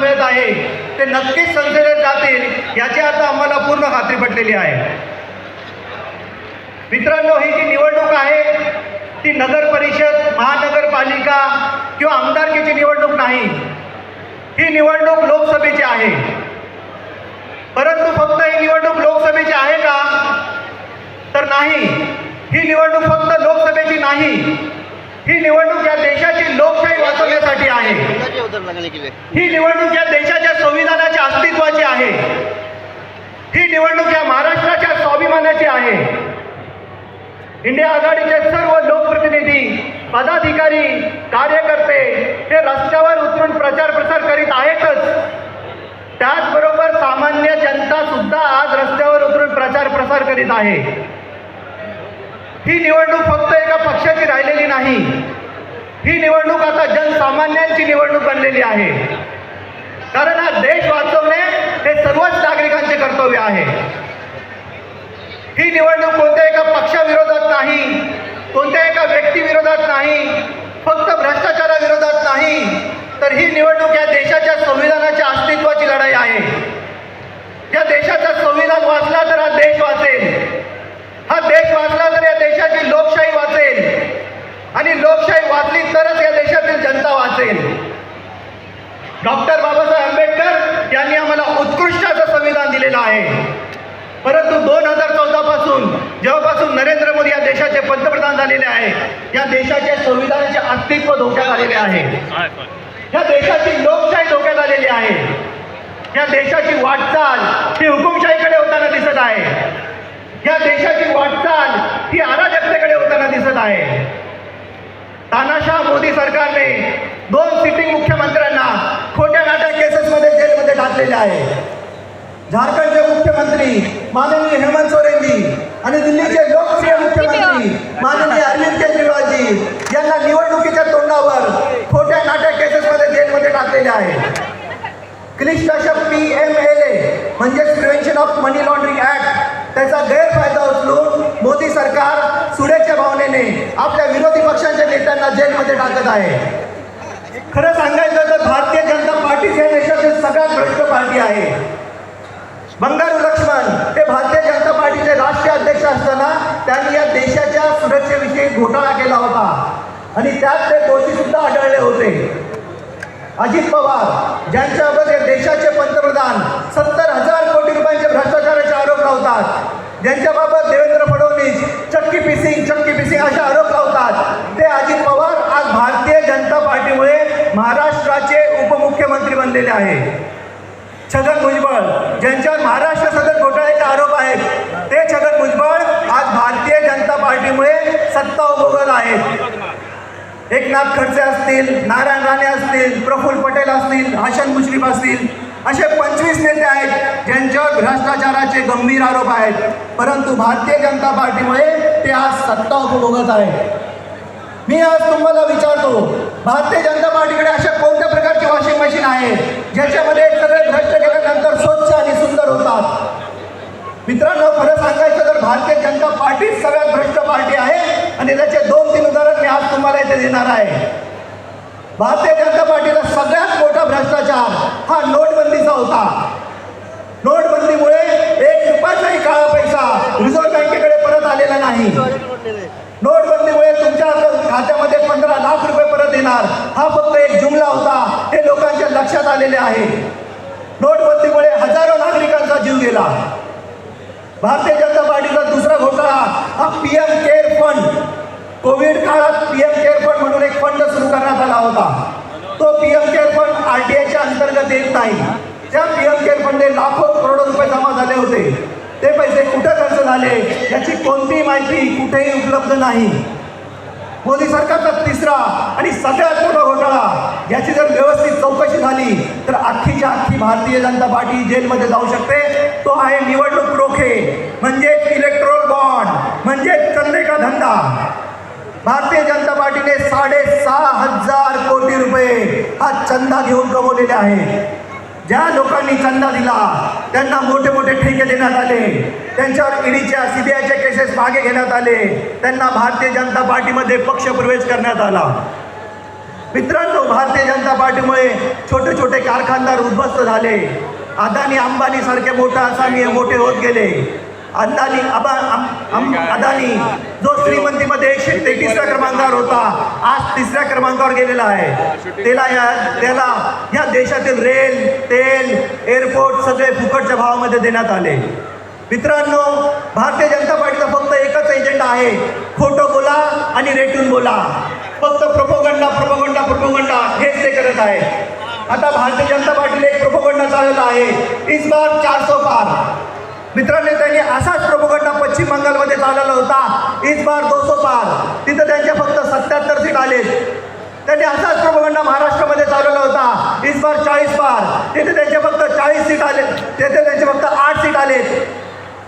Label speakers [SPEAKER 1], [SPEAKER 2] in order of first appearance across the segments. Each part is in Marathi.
[SPEAKER 1] मिळत आहे. ते नक्कीच संसदेत जातील याची आता आम्हाला पूर्ण खात्री पटलेली आहे. मित्रांनो ही जी निवडणूक आहे ती नगर परिषद महानगरपालिका किंवा आमदारकीची निवडणूक नाही. ही निवडणूक लोकसभेची आहे. परंतु फक्त ही निवडणूक लोकसभेची आहे का? तर नाही. ही निवडणूक फक्त लोकसभेची नाही. ही निवडणूक या देशाची लोकशाही वाचवण्यासाठी आहे. ही निवडणूक या देशाच्या संविधानाच्या अस्तित्वाची आहे. ही निवडणूक या महाराष्ट्राच्या स्वाभिमानाची आहे. इंडिया आघाडीचे सर्व लोकप्रतिनिधी पदाधिकारी कार्यकर्ते हे रस्त्यावर उतरून प्रचार प्रसार करीत आहेतच. त्याचबरोबर सामान्य जनता सुद्धा आज रस्त्यावर उतरून प्रचार प्रसार करीत आहे. ही निवडणूक फक्त एका पक्षाची राहिलेली नाही. ही निवडणूक आता जनसामान्यांची निवडणूक बनलेली आहे. कारण हा देश वाचवणे हे सर्वच नागरिकांचे कर्तव्य आहे. ही निवडणूक कोणत्या एका पक्षाविरोधात नाही कोणत्या एका व्यक्तीविरोधात नाही फक्त भ्रष्टाचाराविरोधात नाही तर ही निवडणूक या देशाच्या संविधानाच्या अस्तित्वाची लढाई आहे. या देशाचा संविधान वाचला तर हा देश वाचेल हा देश वाचला तर या देशाची लोकशाही वाचेल आणि लोकशाही वाचली तरच या देशातील जनता वाचेल डॉक्टर बाबासाहेब आंबेडकर यांनी आम्हाला उत्कृष्ट असं संविधान दिलेलं आहे परंतु दोन हजार चौदा पासून जेव्हापासून नरेंद्र मोदी या देशाचे पंतप्रधान झालेले आहे या देशाच्या संविधानाचे अस्तित्व धोक्यात आलेले आहे. या देशाची लोकशाही धोक्यात आलेली आहे. या देशाची वाटचाल ही हुकुमशाहीकडे होताना दिसत आहे. या देशाची वाटचाल ही अराजकतेकडे होताना दिसत आहे. तानाशाह मोदी सरकारने दोन सिटिंग मुख्यमंत्र्यांना खोट्या नाट्या केसेसमध्ये जेलमध्ये टाकलेले आहे. झारखंडचे मुख्यमंत्री माननीय हेमंत सोरेन आणि दिल्लीचे लोकप्रिय मुख्यमंत्री माननीय अरविंद केजरीवालजी यांना निवडणुकीच्या तोंडावर खोट्या नाट्या केसेसमध्ये जेलमध्ये टाकलेले आहे. क्लिष्ट अशा पी एम एल ए म्हणजेच prevention of money laundering act त्याचा गैरफायदा उचलून मोदी सरकार सुडेच्या भावनेने आपल्या विरोधी पक्षांच्या नेत्यांना जेलमध्ये टाकत आहे. खरं सांगायचं तर भारतीय जनता पार्टी या देशातील सगळ्यात भ्रष्ट पार्टी आहे. बंगारू लक्ष्मण हे भारतीय जनता राष्ट्रीय अध्यक्ष असताना त्यांनी या देशाच्या सुरक्षेविषयी घोटाळा केला होता. आणि त्यात ते दोषी सुद्धा आढळले होते. अजित पवार ज्यांच्यावर या देशाचे पंतप्रधान सत्तर हजार कोटी रुपयांचे भ्रष्टाचाराचे आरोप लावतात. ज्यांच्याबाबत देवेंद्र फडणवीस चक्की पिसिंग चक्की पिसिंग असे आरोप लावतात. ते अजित पवार आज भारतीय जनता पार्टीमुळे महाराष्ट्राचे उपमुख्यमंत्री बनलेले आहे छगन भुजबळ ज्यांच्यावर महाराष्ट्र सदर घोटाळ्याचे आरोप आहेत ते छगन भुजबळ आज भारतीय जनता पार्टीमुळे सत्ता उपभोगत आहेत एकनाथ खडसे असतील नारायण राणे असतील प्रफुल्ल पटेल असतील हसन मुश्रीफ असतील असे पंचवीस नेते आहेत ज्यांच्यावर भ्रष्टाचाराचे गंभीर आरोप आहेत. परंतु भारतीय जनता पार्टीमुळे ते आज सत्ता उपभोगत आहेत. मी आज तुम्हाला विचारतो भारतीय जनता पार्टीकडे अशा कोणत्या प्रकारची वॉशिंग मशीन आहे ज्याच्यामध्ये सगळे भ्रष्ट केल्यानंतर स्वच्छ आणि सुंदर होतात मित्रांनो खरं सांगायचं तर भारतीय जनता पार्टीच सगळ्यात भ्रष्ट पार्टी आहे आणि त्याचे दोन तीन उदाहरण मी आज तुम्हाला आहे. भारतीय जनता पार्टीचा सगळ्यात मोठा भ्रष्टाचार हा नोटबंदीचा होता. नोटबंदीमुळे एक रुपयाचाही काळा पैसा रिझर्व्ह बँकेकडे परत आलेला नाही. नोटबंदीमुळे तुमच्या खात्यामध्ये पंधरा लाख रुपये परत येणार. हा फक्त एक जुमला होता. हे लोकांच्या लक्षात आलेले आहे. नोटबंदीमुळे हजारो नागरिकांचा जीव गेला. भारतीय जनता पार्टीचा दुसरा घोटाळा हा P M care fund. Covid काळात पी एम केअर फंड म्हणून एक फंड सुरू करण्यात आला होता. तो P M care fund R T आयच्या अंतर्गत येत नाही. त्या पी एम केअर फंडने लाखो करोडो रुपये जमा झाले होते ते पैसे कुठे खर्च झाले याची कोणतीही माहिती कुठेही उपलब्ध नाही. मोदी सरकारचा तिसरा आणि सगळ्यात मोठा घोटाळा याची जर व्यवस्थित चौकशी झाली तर अख्खीच्या अख्खी भारतीय जनता पार्टी जेलमध्ये जाऊ शकते. तो आहे निवडणूक रोखे म्हणजेच इलेक्ट्रोल बॉन्ड म्हणजेच चंदे का धंदा भारतीय जनता पार्टीने साडेसहा हजार कोटी रुपये हा चंदा घेऊन कमवलेले आहे. ज्या लोकांनी चंदा दिला त्यांना मोठे मोठे ठेके देण्यात आले. त्यांच्यावर ईडीच्या सीबीआयच्या केसेस मागे घेण्यात आले. त्यांना भारतीय जनता पार्टीमध्ये पक्ष प्रवेश करण्यात आला. मित्रांनो भारतीय जनता पार्टीमुळे छोटे छोटे कारखानदार उद्ध्वस्त झाले. अदानी अंबानी सारखे मोठा असामी मोठे होत गेले. अदानी अबा अम- अदानी जो श्रीमंतीमध्ये एकशे तेहतीसव्या क्रमांकावर होता आज तिसऱ्या क्रमांकावर गेलेला आहे. त्याला या त्याला या देशातील रेल तेल एअरपोर्ट सगळे फुकटच्या भावामध्ये देण्यात आले. मित्रांनो भारतीय जनता पार्टीचा फक्त एकच एजेंडा आहे. खोटं बोला आणि रेटून बोला. फक्त प्रपोगंडा प्रपोगंडा प्रपोगंडा हेच ते करत आहे. आता भारतीय जनता पार्टीला एक प्रपोगंडा चालवला आहे. इस बार चारसो पार. मित्रांनो त्यांनी असाच प्रोपोगंडा पश्चिम बंगालमध्ये चालवला होता. इस बार दोनशे पार. तिथं त्यांचे फक्त सत्याहत्तर सीट आले त्यांनी असाच प्रभूगंडा महाराष्ट्रामध्ये चालवला होता. इस बार चाळीस पार. तिथे त्यांचे फक्त चाळीस सीट आले तेथे त्यांचे फक्त आठ सीट आले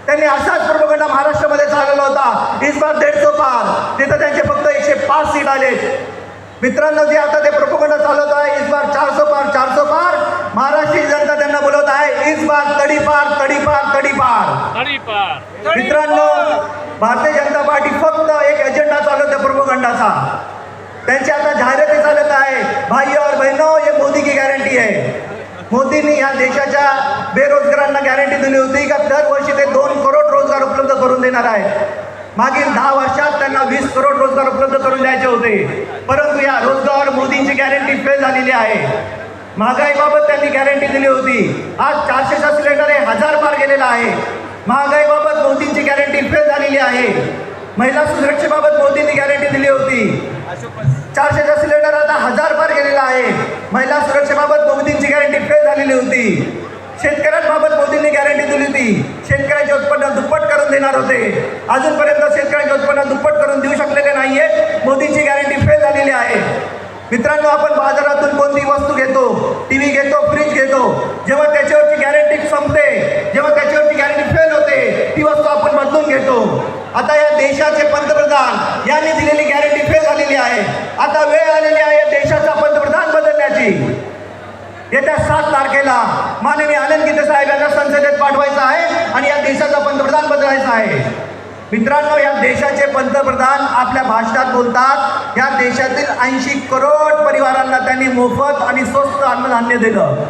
[SPEAKER 1] त्यांनी असाच प्रभूगंडा महाराष्ट्रामध्ये चालवला होता. इस बार दीडशे पार. तिथं त्यांचे फक्त एकशे पाच सीट आले मित्रांनो जे आता ते प्रभूगंडा चालवत आहे इस बार चारशे पार चारशे पार. महाराष्ट्रीय जनता त्यांना बोलवत आहे. इस बार तडी पार तडी पार तडी पार
[SPEAKER 2] तरी पार
[SPEAKER 1] मित्रांनो भारतीय जनता पार्टी फक्त एक एजेंडा चालवते प्रोपोगंडाचा त्यांची आता जाहिराती चालत आहे. भाई और बहिणो हे मोदी की गॅरंटी आहे मोदींनी या देशाच्या बेरोजगारांना गॅरंटी दिली होती का? दरवर्षी ते दोन करोड रोजगार उपलब्ध करून देणार आहेत. मागील दहा वर्षात त्यांना वीस करोड रोजगार उपलब्ध करून द्यायचे होते. परंतु या रोजगार मोदींची गॅरंटी फेल झालेली आहे. महागाईबाबत त्यांनी गॅरंटी दिली होती. आज चारशेचा सिलेंडर हे हजार पार गेलेला आहे. महागाईबाबत मोदींची गॅरंटी फेल झालेली आहे. महिला सुरक्षेबाबत मोदींनी गॅरंटी दिली होती. चारशेचा सिलेंडर आता हजार पार गेलेला आहे. महिला सुरक्षेबाबत मोदींची गॅरंटी फेल झालेली होती. शेतकऱ्यांबाबत मोदींनी गॅरंटी दिली होती. शेतकऱ्यांचे उत्पन्न दुप्पट करून देणार होते. अजूनपर्यंत शेतकऱ्यांचे उत्पन्न दुप्पट करून देऊ शकलेले नाहीये. मोदींची गॅरंटी फेल झालेली आहे. मित्रांनो आपण बाजारातून कोणती वस्तू घेतो टीव्ही घेतो फ्रीज घेतो. जेव्हा त्याच्यावरची गॅरंटी संपते जेव्हा त्याच्यावरची गॅरंटी फेल होते ती वस्तू आपण बदलून घेतो. आता या देशाचे पंतप्रधान यांनी दिलेली गॅरंटी फेल झालेली आहे. आता वेळ आलेली आहे या देशाचा पंतप्रधान बदलण्याची. येत्या सात तारखेला माननीय आनंद गीते साहेब यांना संसदेत पाठवायचं आहे आणि या देशाचा पंतप्रधान बदलायचा आहे. मित्रांनो या देशाचे पंतप्रधान आपल्या भाषणात बोलतात. या देशातील ऐंशी करोड परिवारांना त्यांनी मोफत आणि स्वस्त अन्नधान्य दिलं.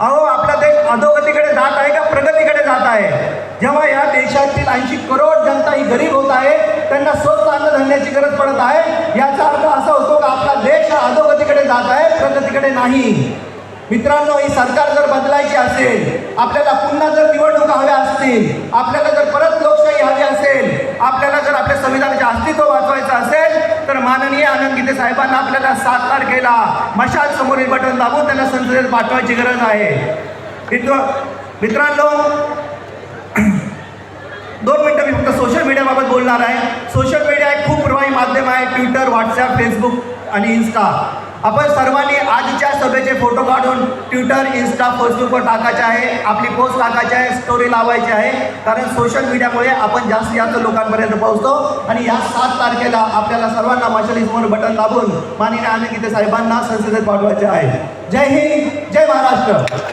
[SPEAKER 1] अहो आपला देश अधोगतीकडे जात आहे का प्रगतीकडे जात आहे? जेव्हा या देशातील ऐंशी करोड जनता ही गरीब होत आहे त्यांना स्वस्त अन्नधान्याची गरज पडत आहे. याचा अर्थ असा होतो का आपला देश हा अधोगतीकडे जात आहे प्रगतीकडे नाही. मित्रांनो ही सरकार जर बदलायची असेल आपल्याला पुन्हा जर निवडणुका हव्या असतील आपल्याला जर परत लोकशाही हवी असेल आपल्याला जर आपल्या संविधानाचे अस्तित्व वाचवायचं असेल तर माननीय आनंद गीते साहेबांना आपल्याला सात तारखेला मशाल समोरील बटन दाबून त्यांना संसदेत पाठवायची गरज आहे. मित्र मित्रांनो दोन मिनटं मी फक्त सोशल मीडियाबाबत बोलणार आहे. सोशल मीडिया एक खूप प्रभावी माध्यम आहे. ट्विटर व्हॉट्सॲप फेसबुक आणि इन्स्टा आपण सर्वांनी आजच्या सभेचे फोटो काढून ट्विटर इन्स्टा फेसबुकवर टाकायचे आहे. आपली पोस्ट टाकायची आहे स्टोरी लावायची आहे. कारण सोशल मीडियामुळे आपण जास्तीत जास्त लोकांपर्यंत पोहोचतो. आणि या सात तारखेला आपल्याला सर्वांना माशालीसमोर बटन दाबून माननीय आनंद गीते साहेबांना संसदेत पाठवायचे आहे. जय हिंद जय महाराष्ट्र.